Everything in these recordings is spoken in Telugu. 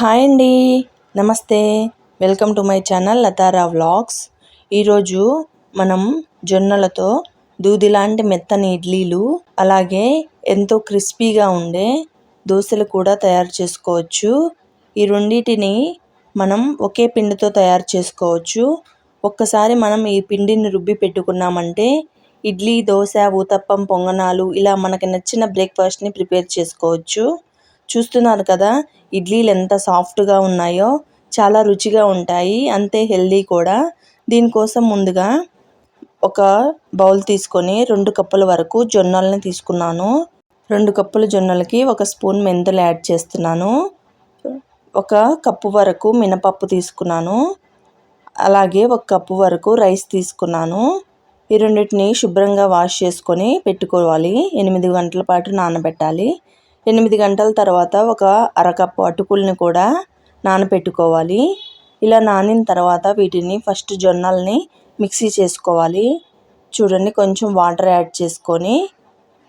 హాయ్ అండి. నమస్తే. Welcome to my channel Latara vlogs. ఈరోజు మనం జొన్నలతో దూది లాంటి మెత్తని ఇడ్లీలు అలాగే ఎంతో క్రిస్పీగా ఉండే దోశలు కూడా తయారు చేసుకోవచ్చు. ఈ రెండింటిని మనం ఒకే పిండితో తయారు చేసుకోవచ్చు. ఒక్కసారి మనం ఈ పిండిని రుబ్బి పెట్టుకున్నామంటే ఇడ్లీ దోశ ఊతప్పం పొంగనాలు ఇలా మనకి నచ్చిన బ్రేక్ఫాస్ట్ని ప్రిపేర్ చేసుకోవచ్చు. చూస్తున్నారు కదా ఇడ్లీలు ఎంత సాఫ్ట్గా ఉన్నాయో చాలా రుచిగా ఉంటాయి అంతే హెల్దీ కూడా. దీనికోసం ముందుగా ఒక బౌల్ తీసుకొని రెండు కప్పుల వరకు జొన్నల్ని తీసుకున్నాను. రెండు కప్పుల జొన్నలకి ఒక స్పూన్ మెంతులు యాడ్ చేస్తున్నాను. ఒక కప్పు వరకు మినపప్పు తీసుకున్నాను. అలాగే ఒక కప్పు వరకు రైస్ తీసుకున్నాను. ఈ రెండింటిని శుభ్రంగా వాష్ చేసుకొని పెట్టుకోవాలి. ఎనిమిది గంటల పాటు నానబెట్టాలి. ఎనిమిది గంటల తర్వాత ఒక అరకప్పు అటుకుల్ని కూడా నానపెట్టుకోవాలి. ఇలా నానిన తర్వాత వీటిని ఫస్ట్ జొన్నల్ని మిక్సీ చేసుకోవాలి. చూడండి కొంచెం వాటర్ యాడ్ చేసుకొని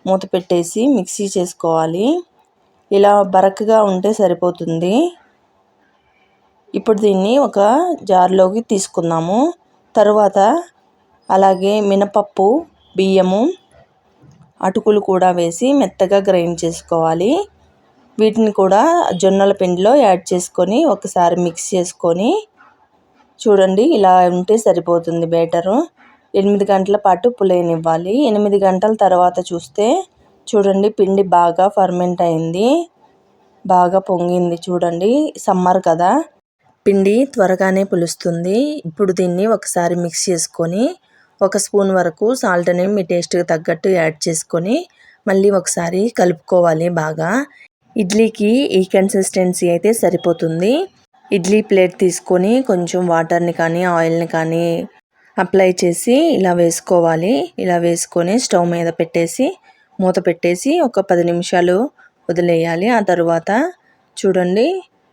మూత పెట్టేసి మిక్సీ చేసుకోవాలి. ఇలా బరకగా ఉంటే సరిపోతుంది. ఇప్పుడు దీన్ని ఒక జార్లోకి తీసుకుందాము. తరువాత అలాగే మినపప్పు బియ్యము అటుకులు కూడా వేసి మెత్తగా గ్రైండ్ చేసుకోవాలి. వీటిని కూడా జొన్నల పిండిలో యాడ్ చేసుకొని ఒకసారి మిక్స్ చేసుకొని చూడండి ఇలా ఉంటే సరిపోతుంది బేటరు ఎనిమిది గంటల పాటు పులేనివ్వాలి ఎనిమిది గంటల తర్వాత చూస్తే చూడండి పిండి బాగా ఫర్మెంట్ అయింది. బాగా పొంగింది చూడండి సమ్మర్ కదా. పిండి త్వరగానే పులుస్తుంది. ఇప్పుడు దీన్ని ఒకసారి మిక్స్ చేసుకొని ఒక స్పూన్ వరకు సాల్ట్ని మీ టేస్ట్కి తగ్గట్టు యాడ్ చేసుకొని మళ్ళీ ఒకసారి కలుపుకోవాలి బాగా. ఇడ్లీకి ఈ కన్సిస్టెన్సీ అయితే సరిపోతుంది. ఇడ్లీ ప్లేట్ తీసుకొని కొంచెం వాటర్ని కానీ ఆయిల్ని కానీ అప్లై చేసి ఇలా వేసుకోవాలి. ఇలా వేసుకొని స్టవ్ మీద పెట్టేసి మూత పెట్టేసి ఒక పది నిమిషాలు వదిలేయాలి. ఆ తర్వాత చూడండి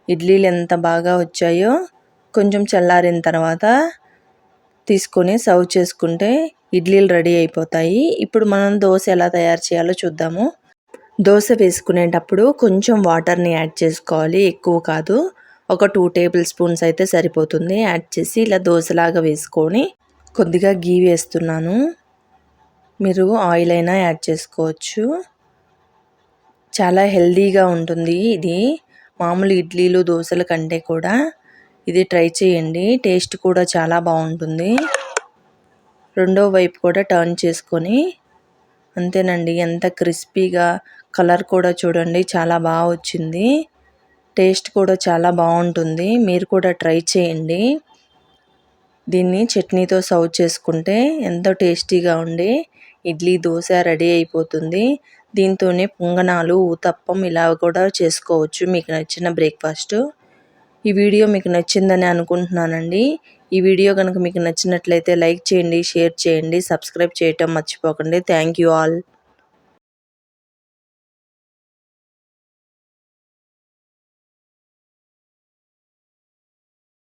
ఇడ్లీలు ఎంత బాగా వచ్చాయో. కొంచెం చల్లారిన తర్వాత తీసుకొని సర్వ్ చేసుకుంటే ఇడ్లీలు రెడీ అయిపోతాయి. ఇప్పుడు మనం దోశ ఎలా తయారు చేయాలో చూద్దాము. దోశ వేసుకునేటప్పుడు కొంచెం వాటర్ని యాడ్ చేసుకోవాలి. ఎక్కువ కాదు ఒక టూ టేబుల్ స్పూన్స్ అయితే సరిపోతుంది. యాడ్ చేసి ఇలా దోశలాగా వేసుకొని కొద్దిగా గీ వేస్తున్నాను. మీరు ఆయిల్ అయినా యాడ్ చేసుకోవచ్చు. చాలా హెల్దీగా ఉంటుంది ఇది. మామూలు ఇడ్లీలు దోశల కంటే కూడా ఇది ట్రై చేయండి. టేస్ట్ కూడా చాలా బాగుంటుంది. రెండో వైపు కూడా టర్న్ చేసుకొని. అంతేనండి ఎంత క్రిస్పీగా కలర్ కూడా చూడండి చాలా బాగా వచ్చింది. టేస్ట్ కూడా చాలా బాగుంటుంది. మీరు కూడా ట్రై చేయండి. దీన్ని చట్నీతో సర్వ్ చేసుకుంటే ఎంతో టేస్టీగా ఉండి ఇడ్లీ దోశ రెడీ అయిపోతుంది. దీంతోనే పొంగనాలు ఊతప్పం ఇలా కూడా చేసుకోవచ్చు. మీకు నచ్చిన బ్రేక్ఫాస్ట్. ఈ వీడియో మీకు నచ్చిందని అనుకుంటున్నానండి. ఈ వీడియో కనుక మీకు నచ్చినట్లయితే లైక్ చేయండి షేర్ చేయండి సబ్స్క్రైబ్ చేయటం మర్చిపోకండి. Thank you all.